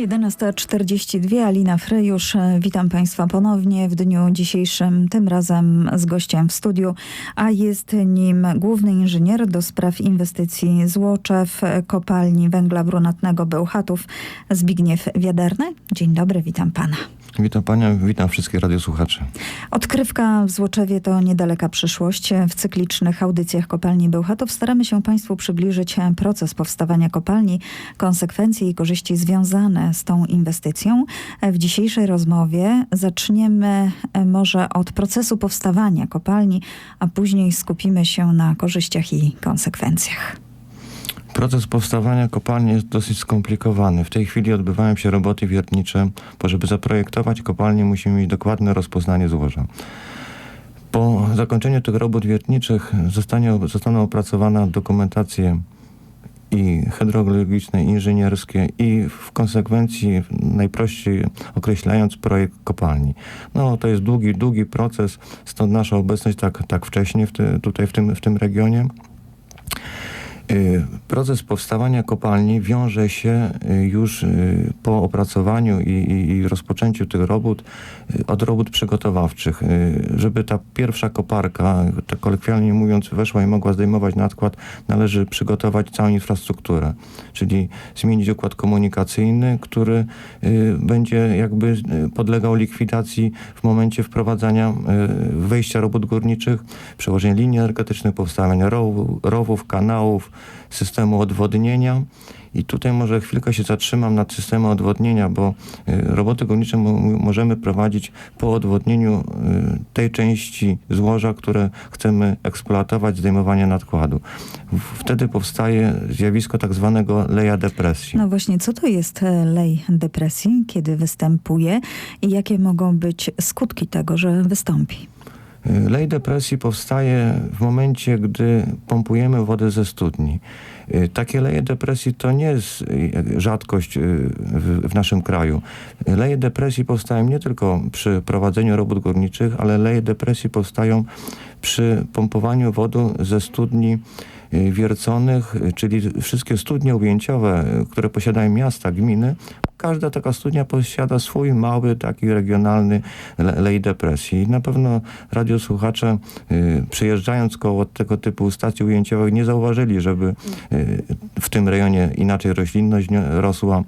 11.42, Alina Frejusz. Witam Państwa ponownie w dniu dzisiejszym, tym razem z gościem w studiu, a jest nim główny inżynier do spraw inwestycji Złoczew, kopalni węgla brunatnego Bełchatów, Zbigniew Wiaderny. Dzień dobry, witam Pana. Witam Panią, witam wszystkich radiosłuchaczy. Odkrywka w Złoczewie to niedaleka przyszłość. W cyklicznych audycjach kopalni Bełchatów staramy się Państwu przybliżyć proces powstawania kopalni, konsekwencje i korzyści związane z tą inwestycją. W dzisiejszej rozmowie zaczniemy może od procesu powstawania kopalni, a później skupimy się na korzyściach i konsekwencjach. Proces powstawania kopalni jest dosyć skomplikowany. W tej chwili odbywają się roboty wiertnicze, bo żeby zaprojektować kopalnię musimy mieć dokładne rozpoznanie złoża. Po zakończeniu tych robót wiertniczych zostanie, zostaną opracowana dokumentacje i hydrogeologiczne, i inżynierskie i w konsekwencji, najprościej określając, projekt kopalni. No to jest długi, długi proces, stąd nasza obecność tak, tak wcześnie w te, tutaj w tym, w tym regionie. Y, proces powstawania kopalni wiąże się y, już y, po opracowaniu i, i, i, rozpoczęciu tych robót od robót przygotowawczych. Żeby ta pierwsza koparka, tak kolokwialnie mówiąc, weszła i mogła zdejmować nadkład, należy przygotować całą infrastrukturę, czyli zmienić układ komunikacyjny, który będzie jakby podlegał likwidacji w momencie wprowadzania wejścia robót górniczych, przełożenia linii energetycznych, powstawania rowów, rowów kanałów, systemu odwodnienia. I tutaj może chwilkę się zatrzymam nad systemem odwodnienia, bo y, roboty górnicze możemy prowadzić po odwodnieniu y, tej części złoża, które chcemy eksploatować, zdejmowanie nadkładu. Wtedy powstaje zjawisko tak zwanego leja depresji. No właśnie, co to jest e, lej depresji, kiedy występuje i jakie mogą być skutki tego, że wystąpi? Lej depresji powstaje w momencie, gdy pompujemy wodę ze studni. Y, takie leje depresji to nie jest y, rzadkość y, w, w, naszym kraju. Leje depresji powstają nie tylko przy prowadzeniu robót górniczych, ale leje depresji powstają przy pompowaniu wody ze studni wierconych, czyli wszystkie studnie ujęciowe, które posiadają miasta, gminy, każda taka studnia posiada swój mały, taki regionalny lej depresji. I na pewno radiosłuchacze y, przyjeżdżając koło tego typu stacji ujęciowych nie zauważyli, żeby y, w tym rejonie inaczej roślinność rosła.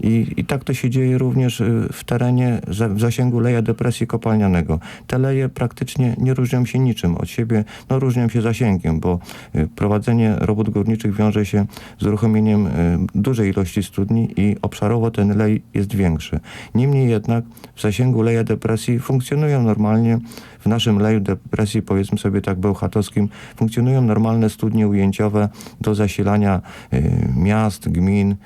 I, I tak to się dzieje również y, w terenie w zasięgu leja depresji kopalnianego. Te leje praktycznie nie różnią się niczym od siebie, no różnią się zasięgiem, bo y, prowadzenie robót górniczych wiąże się z uruchomieniem y, dużej ilości studni i obszarowo ten lej jest większy. Niemniej jednak w zasięgu leja depresji funkcjonują normalnie, w naszym leju depresji, powiedzmy sobie tak bełchatowskim, funkcjonują normalne studnie ujęciowe do zasilania y, miast, gmin,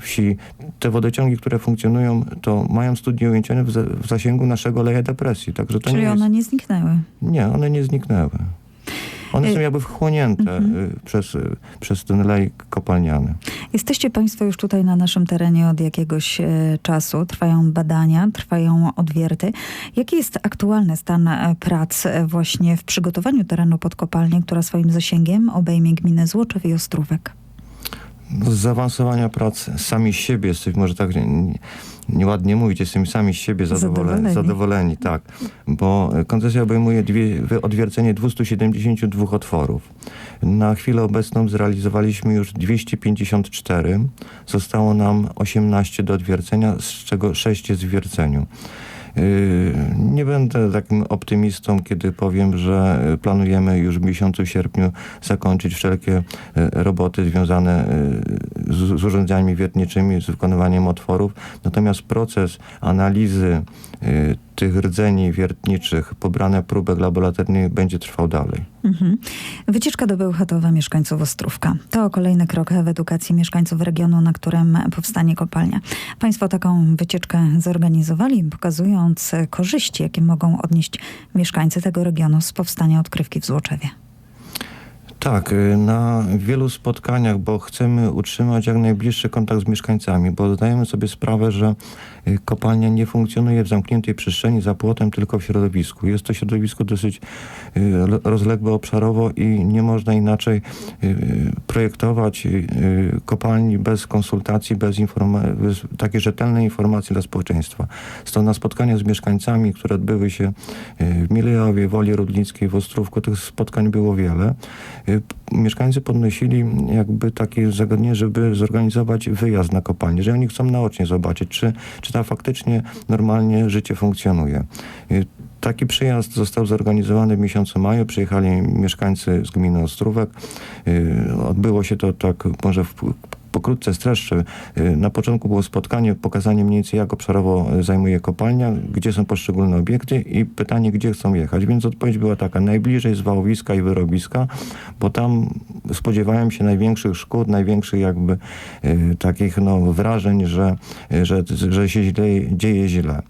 wsi. Te wodociągi, które funkcjonują, to mają studnie ujęciowe w, w zasięgu naszego leja depresji. Także to Czyli nie one jest... nie zniknęły? Nie, one nie zniknęły. One są jakby wchłonięte mhm. przez, przez ten lej kopalniany. Jesteście Państwo już tutaj na naszym terenie od jakiegoś e, czasu. Trwają badania, trwają odwierty. Jaki jest aktualny stan e, prac e, właśnie w przygotowaniu terenu pod kopalnię, która swoim zasięgiem obejmie gminę Złoczew i Ostrówek? Z zaawansowania prac sami siebie jesteśmy, może tak nie, nieładnie mówić, jesteśmy sami z siebie zadowoleni, zadowoleni. zadowoleni tak, bo koncesja obejmuje dwie, odwiercenie 272 otworów. Na chwilę obecną zrealizowaliśmy już 254, zostało nam 18 do odwiercenia, z czego 6 jest w wierceniu. Yy, nie będę takim optymistą, kiedy powiem, że planujemy już w miesiącu sierpniu zakończyć wszelkie yy, roboty związane yy, z, urządzeniami wiertniczymi, z wykonywaniem otworów. Natomiast proces analizy tych rdzeni wiertniczych, pobrane próbek laboratoryjnych będzie trwał dalej. Mhm. Wycieczka do Bełchatowa mieszkańców Ostrówka. To kolejny krok w edukacji mieszkańców regionu, na którym powstanie kopalnia. Państwo taką wycieczkę zorganizowali, pokazując korzyści, jakie mogą odnieść mieszkańcy tego regionu z powstania odkrywki w Złoczewie. Tak, y, na wielu spotkaniach, bo chcemy utrzymać jak najbliższy kontakt z mieszkańcami, bo zdajemy sobie sprawę, że y, kopalnia nie funkcjonuje w zamkniętej przestrzeni za płotem, tylko w środowisku. Jest to środowisko dosyć y, ro- rozległe obszarowo i nie można inaczej projektować kopalni bez konsultacji, bez, bez takiej rzetelnej informacji dla społeczeństwa. Stąd na spotkania z mieszkańcami, które odbyły się w Milejowie, Woli Rudnickiej, w Ostrówku, tych spotkań było wiele. Y, Mieszkańcy podnosili jakby takie zagadnienie, żeby zorganizować wyjazd na kopalnię, że oni chcą naocznie zobaczyć, czy, czy tam faktycznie normalnie życie funkcjonuje. Y, Taki przyjazd został zorganizowany w miesiącu maju. Przyjechali mieszkańcy z gminy Ostrówek. Y, Odbyło się to tak może w, pokrótce streszczę. Y, Na początku było spotkanie, pokazanie mniej więcej jak obszarowo y, zajmuje kopalnia, gdzie są poszczególne obiekty i pytanie, gdzie chcą jechać. Więc odpowiedź była taka, najbliżej z wałowiska i wyrobiska, bo tam spodziewałem się największych szkód, największych jakby y, takich no, wrażeń, że, y, że, że się źle, dzieje źle.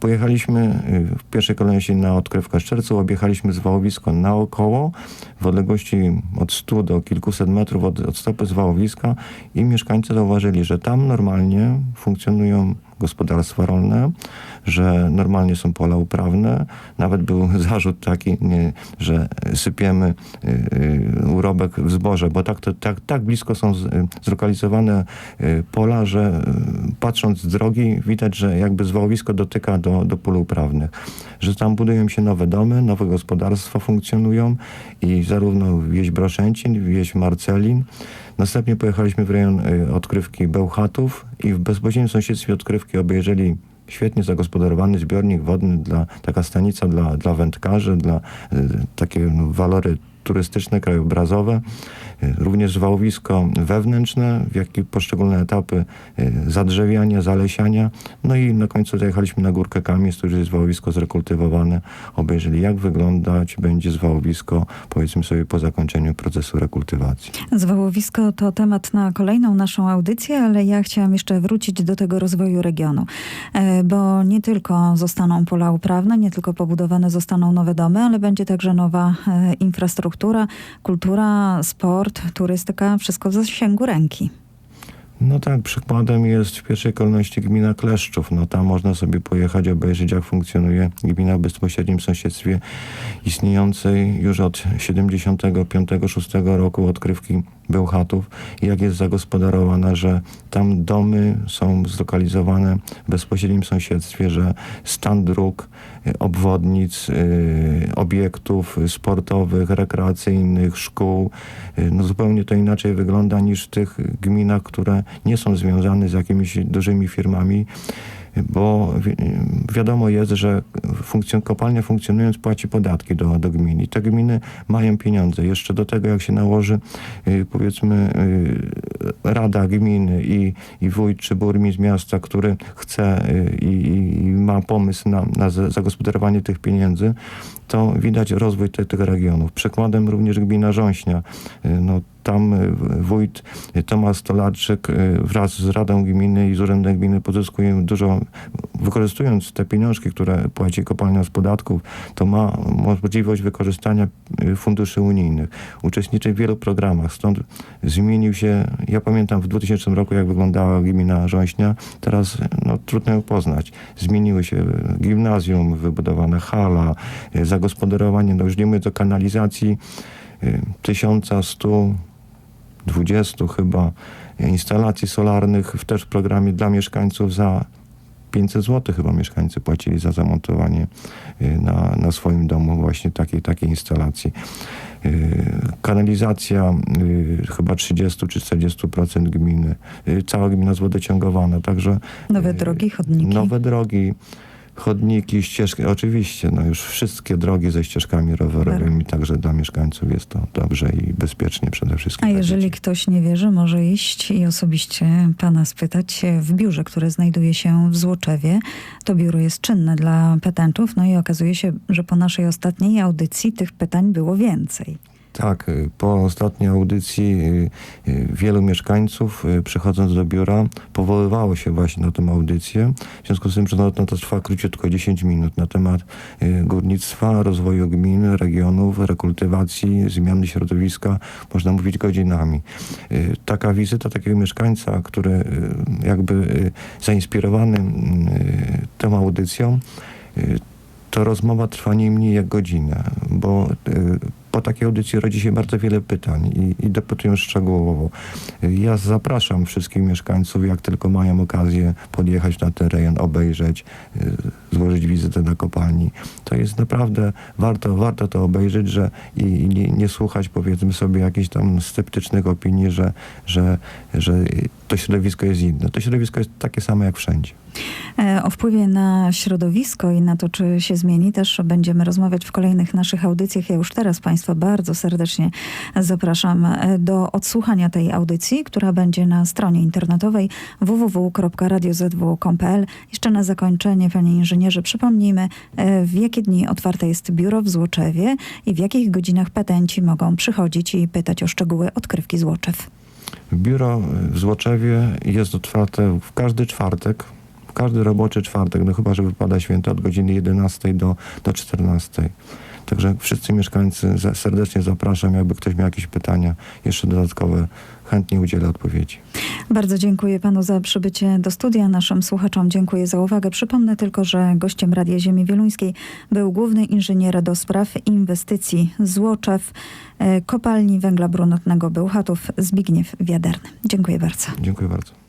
Pojechaliśmy w pierwszej kolejności na odkrywkę Szczercu, objechaliśmy z wałowisko naokoło w odległości od 100 do kilkuset metrów od, od stopy z wałowiska i mieszkańcy zauważyli, że tam normalnie funkcjonują gospodarstwa rolne, że normalnie są pola uprawne. Nawet był zarzut taki, nie, że sypiemy y, y, urobek w zboże, bo tak, to, tak, tak blisko są zlokalizowane y, pola, że patrząc z drogi widać, że jakby zwałowisko dotyka do, do pól uprawnych. Że tam budują się nowe domy, nowe gospodarstwa funkcjonują i zarówno wieś Broszęcin, wieś Marcelin. Następnie pojechaliśmy w rejon odkrywki Bełchatów i w bezpośrednim sąsiedztwie odkrywki obejrzeli świetnie zagospodarowany zbiornik wodny, dla, taka stanica dla, dla wędkarzy, dla y, takie no, walory turystyczne, krajobrazowe, również wałowisko wewnętrzne, w jak i poszczególne etapy y, zadrzewiania, zalesiania. No i na końcu zajechaliśmy na górkę Kamiec, tu już jest wałowisko zrekultywowane. Obejrzeli, jak wyglądać będzie zwałowisko, powiedzmy sobie, po zakończeniu procesu rekultywacji. Zwałowisko to temat na kolejną naszą audycję, ale ja chciałam jeszcze wrócić do tego rozwoju regionu, E, bo nie tylko zostaną pola uprawne, nie tylko pobudowane zostaną nowe domy, ale będzie także nowa e, infrastruktura, kultura, sport, turystyka, wszystko w zasięgu ręki. No tak, przykładem jest w pierwszej kolejności gmina Kleszczów. No tam można sobie pojechać, obejrzeć jak funkcjonuje gmina w bezpośrednim sąsiedztwie istniejącej już od 75-6 roku odkrywki Bełchatów jak jest zagospodarowana, że tam domy są zlokalizowane w bezpośrednim sąsiedztwie, że stan dróg, y, obwodnic, y, obiektów sportowych, rekreacyjnych, szkół, y, no zupełnie to inaczej wygląda niż w tych gminach, które nie są związane z jakimiś dużymi firmami, bo wi- wiadomo jest, że funkcjon- kopalnia funkcjonując płaci podatki do, do gminy. Te gminy mają pieniądze. Jeszcze do tego jak się nałoży y, powiedzmy y, rada gminy i, i wójt czy burmistrz miasta, który chce y, i, i- i ma pomysł na, na za- zagospodarowanie tych pieniędzy, to widać rozwój te, tych regionów. Przykładem również gmina Rząśnia. No, tam y, wójt Tomasz Stolarczyk y, wraz z Radą Gminy i z Urzędem Gminy pozyskuje dużo, wykorzystując te pieniążki, które płaci kopalnia z podatków, to ma możliwość wykorzystania y, funduszy unijnych. Uczestniczy w wielu programach, stąd zmienił się, ja pamiętam w 2000 roku, jak wyglądała gmina Rząśnia, teraz no, trudno ją poznać. Zmieniły się gimnazjum, wybudowana hala, zagospodarowanie, no już nie mówię o kanalizacji, y, 1100 20 chyba instalacji solarnych w też programie dla mieszkańców za 500 zł chyba mieszkańcy płacili za zamontowanie y, na, na swoim domu właśnie takiej, takiej instalacji. Y, Kanalizacja y, chyba 30 czy 40% gminy. Cała gmina jest wodociągowana, także Nowe drogi, chodniki. Nowe drogi, chodniki, ścieżki. Oczywiście, no już wszystkie drogi ze ścieżkami rowerowymi, także dla mieszkańców jest to dobrze i bezpiecznie przede wszystkim. A jeżeli ktoś nie wierzy, może iść i osobiście pana spytać w biurze, które znajduje się w Złoczewie. To biuro jest czynne dla petentów, no i okazuje się, że po naszej ostatniej audycji tych pytań było więcej. Tak, y, po ostatniej audycji y, y, wielu mieszkańców przychodząc do biura powoływało się właśnie na tę audycję. W związku z tym, że no, to trwa króciutko 10 minut na temat górnictwa, rozwoju gmin, regionów, rekultywacji, zmiany środowiska. Można mówić godzinami. Taka wizyta takiego mieszkańca, który jakby zainspirowany tą audycją, to rozmowa trwa nie mniej jak godzinę, bo po takiej audycji rodzi się bardzo wiele pytań i, i dopytują szczegółowo. Ja zapraszam wszystkich mieszkańców, jak tylko mają okazję podjechać na ten rejon, obejrzeć, y, złożyć wizytę na kopalni. To jest naprawdę warto, warto to obejrzeć, że i, i nie, nie słuchać powiedzmy sobie jakichś tam sceptycznych opinii, że, że, że to środowisko jest inne. To środowisko jest takie samo jak wszędzie. E, O wpływie na środowisko i na to, czy się zmieni, też będziemy rozmawiać w kolejnych naszych audycjach. Ja już teraz Państwa bardzo serdecznie zapraszam e, do odsłuchania tej audycji, która będzie na stronie internetowej www.radiozw.pl. Jeszcze na zakończenie, Panie Inżynierze, przypomnijmy, e, w jakie dni otwarte jest biuro w Złoczewie i w jakich godzinach petenci mogą przychodzić i pytać o szczegóły odkrywki Złoczew. Biuro w Złoczewie jest otwarte w każdy czwartek, w każdy roboczy czwartek, no chyba, że wypada święto od godziny 11 do, do 14. Także wszyscy mieszkańcy serdecznie zapraszam, jakby ktoś miał jakieś pytania jeszcze dodatkowe, chętnie udzielę odpowiedzi. Bardzo dziękuję panu za przybycie do studia. Naszym słuchaczom dziękuję za uwagę. Przypomnę tylko, że gościem Radia Ziemi Wieluńskiej był główny inżynier do spraw inwestycji Złoczew, e, kopalni węgla brunatnego Bełchatów Zbigniew Wiaderny. Dziękuję bardzo. Dziękuję bardzo.